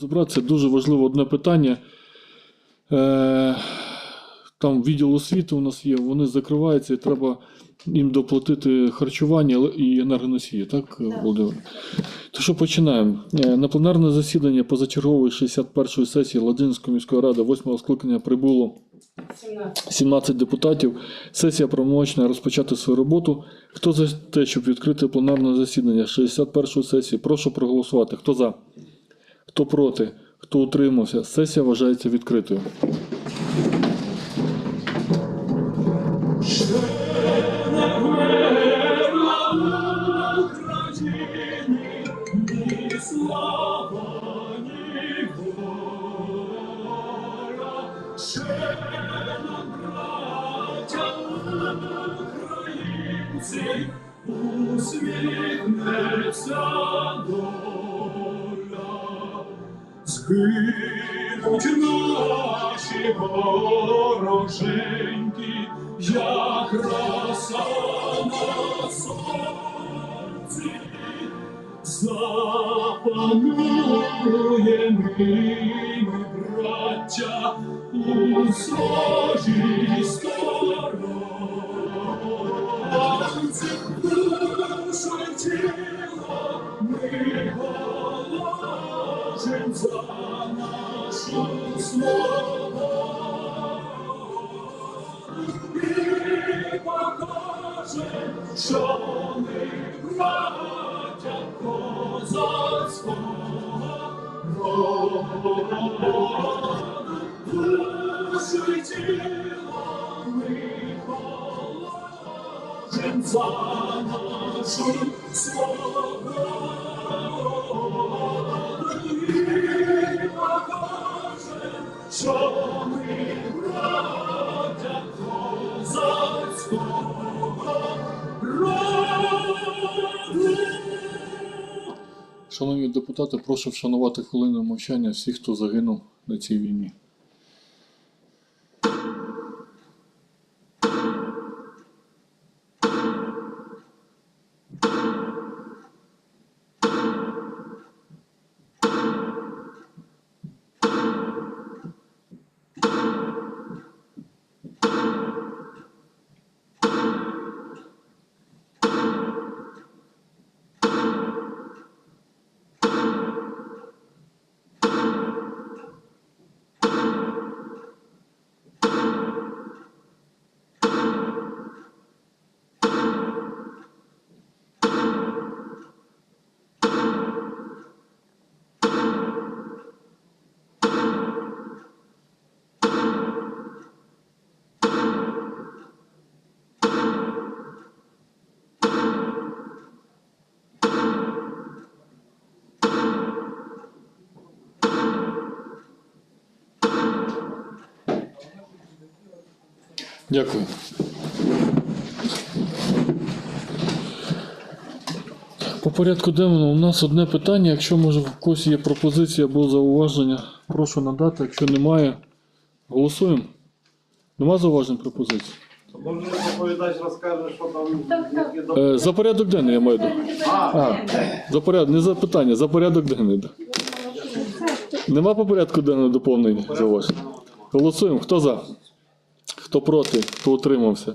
Забрати це дуже важливо одне питання. Е, там відділ освіти у нас є, вони закриваються і треба їм доплатити харчування і енергоносії, так, Володимир? То що починаємо? Е, На пленарне засідання позачергової 61-ї сесії Ладинської міської ради 8 скликання прибуло 17 депутатів. Сесія правомочна розпочати свою роботу. Хто за те, щоб відкрити пленарне засідання 61-ї сесії, прошу проголосувати. Хто за? Хто проти? Хто утримався? Сесія вважається відкритою. Усміхнеться доля, згинуть наші вороженьки, як роса на сонці, запануємо ми, браття, у схожій стороні. Душу тіло положим за нашу слово. І покажем, що ми браття козацького роду. Душу і тіло ми положим за нашу свободу. Шановні депутати, прошу вшанувати хвилину мовчання всіх, хто загинув на цій війні. Дякую. По порядку денному у нас одне питання. Якщо може в когось є пропозиція або зауваження, прошу надати. Якщо немає, голосуємо. Нема зауважень пропозицій? Може доповідач розкаже, що там Е, за порядок денний я маю. до- А, за порядок, не за питання, за порядок денний. да. Нема по порядку денного доповнення зауважень. Голосуємо. Хто за? Хто проти? Хто утримався?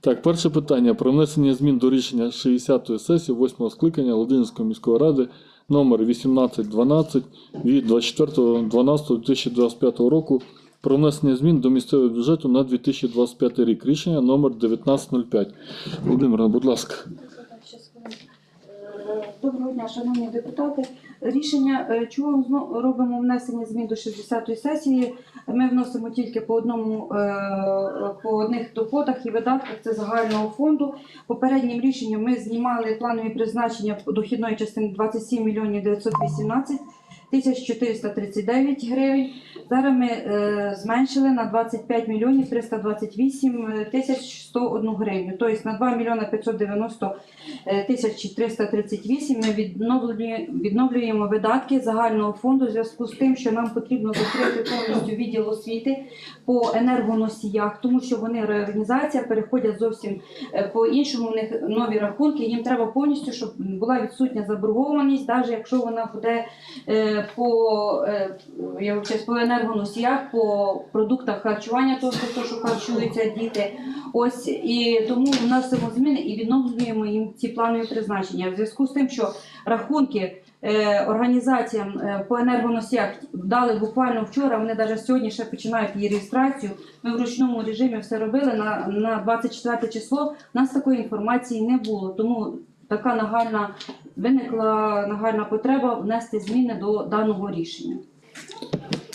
Так, перше питання про внесення змін до рішення 60-ї сесії 8-го скликання Ладинської міської ради номер 1812 від 24.12.2025 року про внесення змін до місцевого бюджету на 2025 рік. Рішення номер 1905. Володимир, будь ласка. Доброго дня, шановні депутати. Рішення, е, чого зно- робимо внесення змін до 60-ї сесії. Ми вносимо тільки по одному е, по одних доходах і видатках це загального фонду. Попереднім рішенням ми знімали планові призначення дохідної частини 27 мільйонів 918 тисяч 439 гривень. Зараз ми е, зменшили на 25 мільйонів 328 тисяч 101 гривню. Тобто на 2 мільйони 590 е, тисяч 338 ми відновлює- відновлюємо видатки загального фонду в зв'язку з тим, що нам потрібно закрити повністю відділ освіти по енергоносіях, тому що вони реорганізація переходять зовсім е, по іншому. У них нові рахунки. Їм треба повністю, щоб була відсутня заборгованість, навіть якщо вона буде е, по, е, я по енергоносіях, по продуктах харчування, то, що харчуються діти. Ось і тому вносимо зміни і відновлюємо їм ці планові призначення. В зв'язку з тим, що рахунки е, організаціям е, по енергоносіях дали буквально вчора. Вони навіть сьогодні ще починають її реєстрацію. Ми в ручному режимі все робили на, на 24 число. У нас такої інформації не було, тому така нагальна виникла нагальна потреба внести зміни до даного рішення.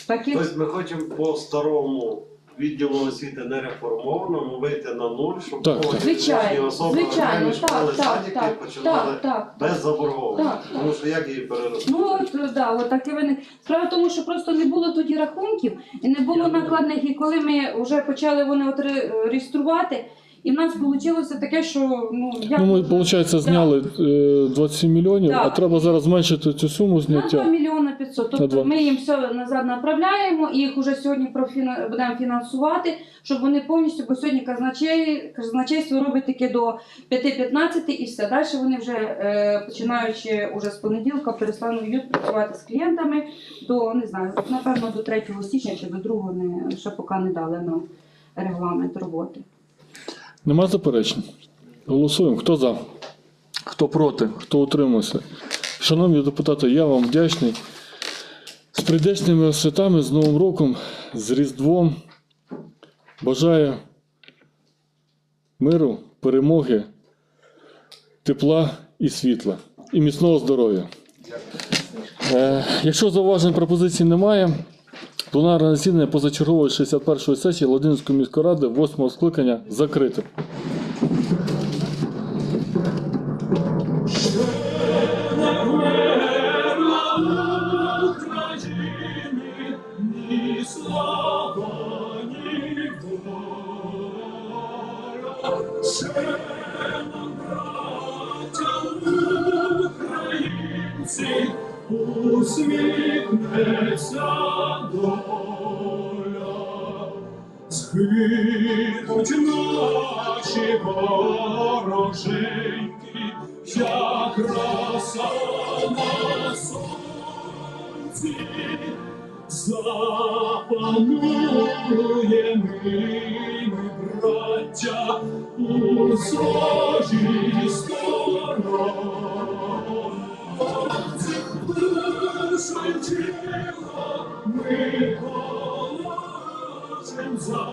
Такі Тобто ми хочемо по старому відділу освіти нереформованому вийти на нуль, щоб Так, так. звичайно, особи звичайно, так, так, садики так, починали так, так. без заборгованості. Так, так. Тому що як її перерости? Ну от да, от таке виник. Справа в тому, що просто не було тоді рахунків і не було накладних. І коли ми вже почали вони от ре- реєструвати, і в нас вийшло таке, що ну як Ну, ми, виходить, зняли е, 27 мільйонів, Да. а треба зараз зменшити цю суму На 2 зняття. мільйони 500. На Тобто два. ми їм все назад направляємо і їх вже сьогодні профіна... будемо фінансувати, щоб вони повністю, бо сьогодні казначей... казначейство робить таке до 5-15 і все. Далі вони вже е, починаючи уже з понеділка перестануть працювати з клієнтами до не знаю, напевно до 3 січня чи до 2 не ще поки не дали нам регламент роботи. Нема заперечень. Голосуємо. Хто за? Хто проти? Хто утримався? Шановні депутати, я вам вдячний. З прийдешніми святами, з Новим роком, з Різдвом. Бажаю миру, перемоги, тепла і світла. І міцного здоров'я. Е, якщо зауважень пропозицій немає, пленарне засідання позачергової 61-ї сесії Ладинської міської ради 8 скликання закрите. Українці, усміхнеться доля. Згинуть наші вороженьки, як роса на сонці, запанує ми, браття, у схожій Душу тіло ми положим за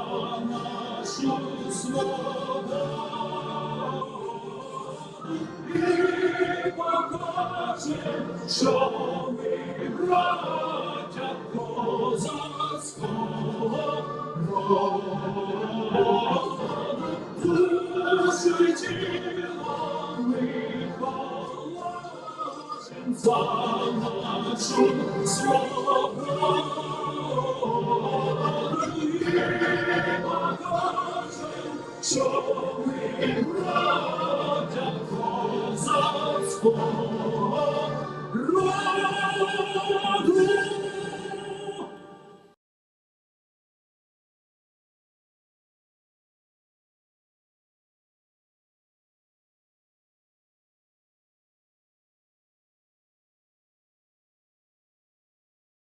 нашу свободу. І покажем, що ми браття положим за